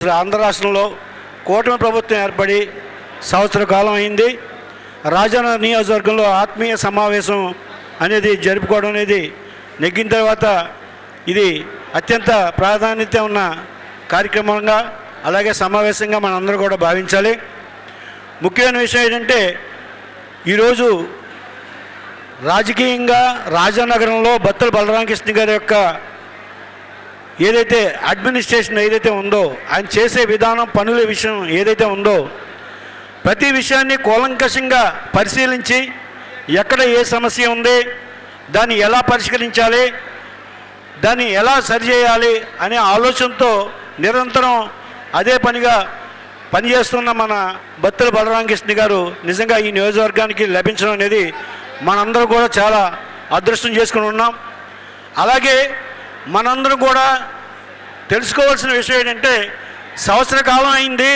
ఆంధ్ర రాష్ట్రంలో కూటమి ప్రభుత్వం ఏర్పడి సంవత్సర కాలం అయింది. రాజన్న నియోజకవర్గంలో ఆత్మీయ సమావేశం అనేది జరుపుకోవడం అనేది నెగ్గిన తర్వాత ఇది అత్యంత ప్రాధాన్యత ఉన్న కార్యక్రమంగా అలాగే సమావేశంగా మనందరూ కూడా భావించాలి. ముఖ్యమైన విషయం ఏంటంటే ఈరోజు రాజకీయంగా రాజానగరంలో బత్తల బలరామకృష్ణ గారి యొక్క ఏదైతే అడ్మినిస్ట్రేషన్ ఏదైతే ఉందో ఆయన చేసే విధానం పనుల విషయం ఏదైతే ఉందో ప్రతి విషయాన్ని కూలంకషంగా పరిశీలించి ఎక్కడ ఏ సమస్య ఉంది దాన్ని ఎలా పరిష్కరించాలి దాన్ని ఎలా సరిచేయాలి అనే ఆలోచనతో నిరంతరం అదే పనిగా పనిచేస్తున్న మన బత్తుల బలరామకృష్ణ గారు నిజంగా ఈ నియోజకవర్గానికి లభించడం అనేది మనందరం కూడా చాలా అదృష్టం చేసుకుని ఉన్నాం. అలాగే మనందరం కూడా తెలుసుకోవాల్సిన విషయం ఏంటంటే సంవత్సర కాలం అయింది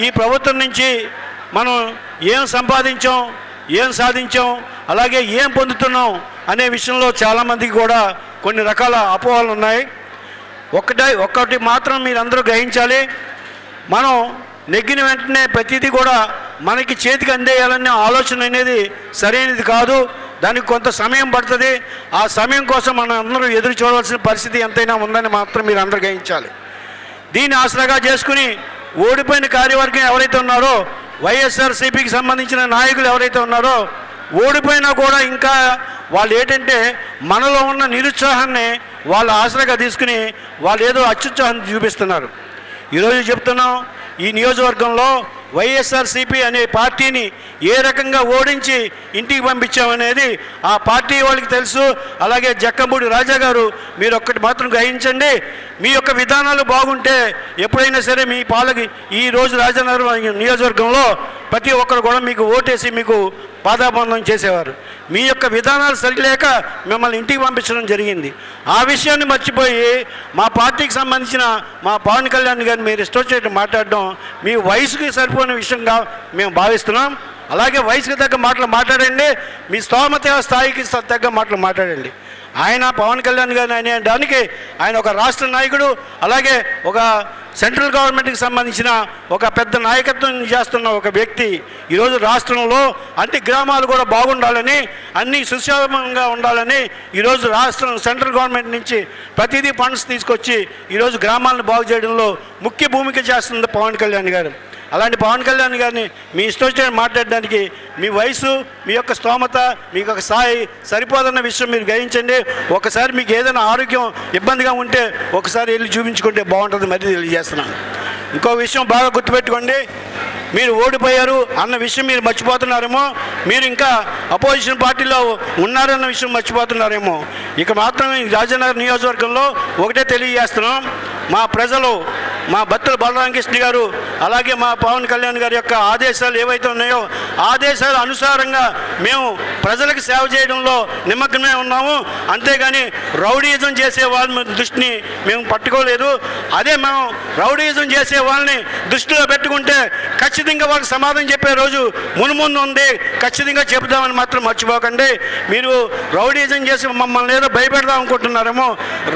ఈ ప్రభుత్వం నుంచి మనం ఏం సంపాదించాం ఏం సాధించాం అలాగే ఏం పొందుతున్నాం అనే విషయంలో చాలామందికి కూడా కొన్ని రకాల అపోహలు ఉన్నాయి. ఒకటి ఒక్కటి మాత్రం మీరందరూ గ్రహించాలి మనం నెగ్గిన వెంటనే ప్రతిదీ కూడా మనకి చేతికి అందేయాలనే ఆలోచన అనేది సరైనది కాదు. దానికి కొంత సమయం పడుతుంది. ఆ సమయం కోసం మనం అందరూ ఎదురు చూడవలసిన పరిస్థితి ఎంతైనా ఉందని మాత్రం మీరు అందరూ గ్రహించాలి. దీన్ని ఆసరాగా చేసుకుని ఓడిపోయిన కార్యవర్గం ఎవరైతే ఉన్నారో వైఎస్ఆర్సీపీకి సంబంధించిన నాయకులు ఎవరైతే ఉన్నారో ఓడిపోయినా కూడా ఇంకా వాళ్ళు ఏంటంటే మనలో ఉన్న నిరుత్సాహాన్ని వాళ్ళ ఆసరాగా తీసుకుని వాళ్ళు ఏదో అత్యుత్సాహాన్ని చూపిస్తున్నారు. ఈరోజు చెప్తున్నాం ఈ నియోజకవర్గంలో వైఎస్ఆర్సీపీ అనే పార్టీని ఏ రకంగా ఓడించి ఇంటికి పంపించామనేది ఆ పార్టీ వాళ్ళకి తెలుసు. అలాగే జక్కంపూడి రాజా గారు మీరు ఒక్కటి మాత్రం గ్రహించండి. మీ యొక్క విధానాలు బాగుంటే ఎప్పుడైనా సరే మీ పాలకి ఈ రోజు రాజనగరం నియోజకవర్గంలో ప్రతి ఒక్కరు కూడా మీకు ఓటేసి మీకు పాదాబంధం చేసేవారు. మీ యొక్క విధానాలు సరిలేక మిమ్మల్ని ఇంటికి పంపించడం జరిగింది. ఆ విషయాన్ని మర్చిపోయి మా పార్టీకి సంబంధించిన మా పవన్ కళ్యాణ్ గారిని మీరు ఇష్టం చేయడం మాట్లాడడం మీ వయసుకి సరిపోయిన విషయంగా మేము భావిస్తున్నాం. అలాగే వయసుకి తగ్గ మాటలు మాట్లాడండి. మీ స్తోమత స్థాయికి తగ్గ మాటలు మాట్లాడండి. ఆయన పవన్ కళ్యాణ్ గారిని అనే దానికి ఆయన ఒక రాష్ట్ర నాయకుడు అలాగే ఒక సెంట్రల్ గవర్నమెంట్కి సంబంధించిన ఒక పెద్ద నాయకత్వం చేస్తున్న ఒక వ్యక్తి. ఈరోజు రాష్ట్రంలో అన్ని గ్రామాలు కూడా బాగుండాలని అన్ని సుక్షేమంగా ఉండాలని ఈరోజు రాష్ట్రం సెంట్రల్ గవర్నమెంట్ నుంచి ప్రతిదీ ఫండ్స్ తీసుకొచ్చి ఈరోజు గ్రామాలను బాగు చేయడంలో ముఖ్య భూమిక చేస్తుంది పవన్ కళ్యాణ్ గారు. అలాంటి పవన్ కళ్యాణ్ గారిని మీ ఇష్టం మాట్లాడడానికి మీ వయసు మీ యొక్క స్తోమత మీకు ఒక స్థాయి సరిపోదన్న విషయం మీరు గ్రహించండి. ఒకసారి మీకు ఏదైనా ఆరోగ్యం ఇబ్బందిగా ఉంటే ఒకసారి వెళ్ళి చూపించుకుంటే బాగుంటుంది మరి తెలియజేస్తున్నాను. ఇంకో విషయం బాగా గుర్తుపెట్టుకోండి. మీరు ఓడిపోయారు అన్న విషయం మీరు మర్చిపోతున్నారేమో మీరు ఇంకా అపోజిషన్ పార్టీలో ఉన్నారన్న విషయం మర్చిపోతున్నారేమో. ఇక మాత్రం రాజనగర్ నియోజకవర్గంలో ఒకటే తెలియజేస్తున్నాం. మా ప్రజలు మా భక్తులు బలరామకృష్ణ గారు అలాగే మా పవన్ కళ్యాణ్ గారి యొక్క ఆదేశాలు ఏవైతే ఉన్నాయో ఆదేశాల అనుసారంగా మేము ప్రజలకు సేవ చేయడంలో నిమగ్నమే ఉన్నాము. అంతేగాని రౌడీయిజం చేసే వాళ్ళ దృష్టిని మేము పట్టుకోలేదు. అదే మేము రౌడీయిజం చేసే వాళ్ళని దృష్టిలో పెట్టుకుంటే ఖచ్చితంగా వాళ్ళకి సమాధానం చెప్పే రోజు మునుముందు ఉంది. ఖచ్చితంగా చెబుదామని మాత్రం మర్చిపోకండి. మీరు రౌడీజం చేసి మమ్మల్ని ఏదో భయపెడదాం అనుకుంటున్నారేమో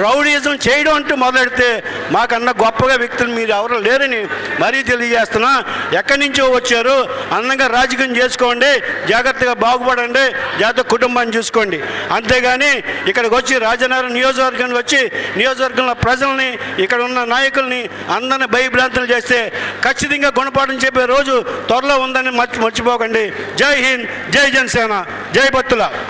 రౌడీజం చేయడం అంటూ మొదలెడితే మాకన్నా గొప్పగా వ్యక్తులు మీరు ఎవరు లేరని మరీ తెలియజేస్తున్నా. ఎక్కడి నుంచో వచ్చారు అందంగా రాజకీయం చేసుకోండి జాగ్రత్తగా బాగుపడండి జాగ్రత్త కుటుంబాన్ని చూసుకోండి. అంతేగాని ఇక్కడికి వచ్చి రాజనగరం నియోజకవర్గానికి వచ్చి నియోజకవర్గంలో ప్రజల్ని ఇక్కడ ఉన్న నాయకుల్ని అందరిని భయభ్రాంతులు చేస్తే ఖచ్చితంగా గుణపాఠం చెప్పి రోజు త్వరలో ఉందని మర్చి మర్చిపోకండి. జై హింద్ జై జనసేన జై భక్తుల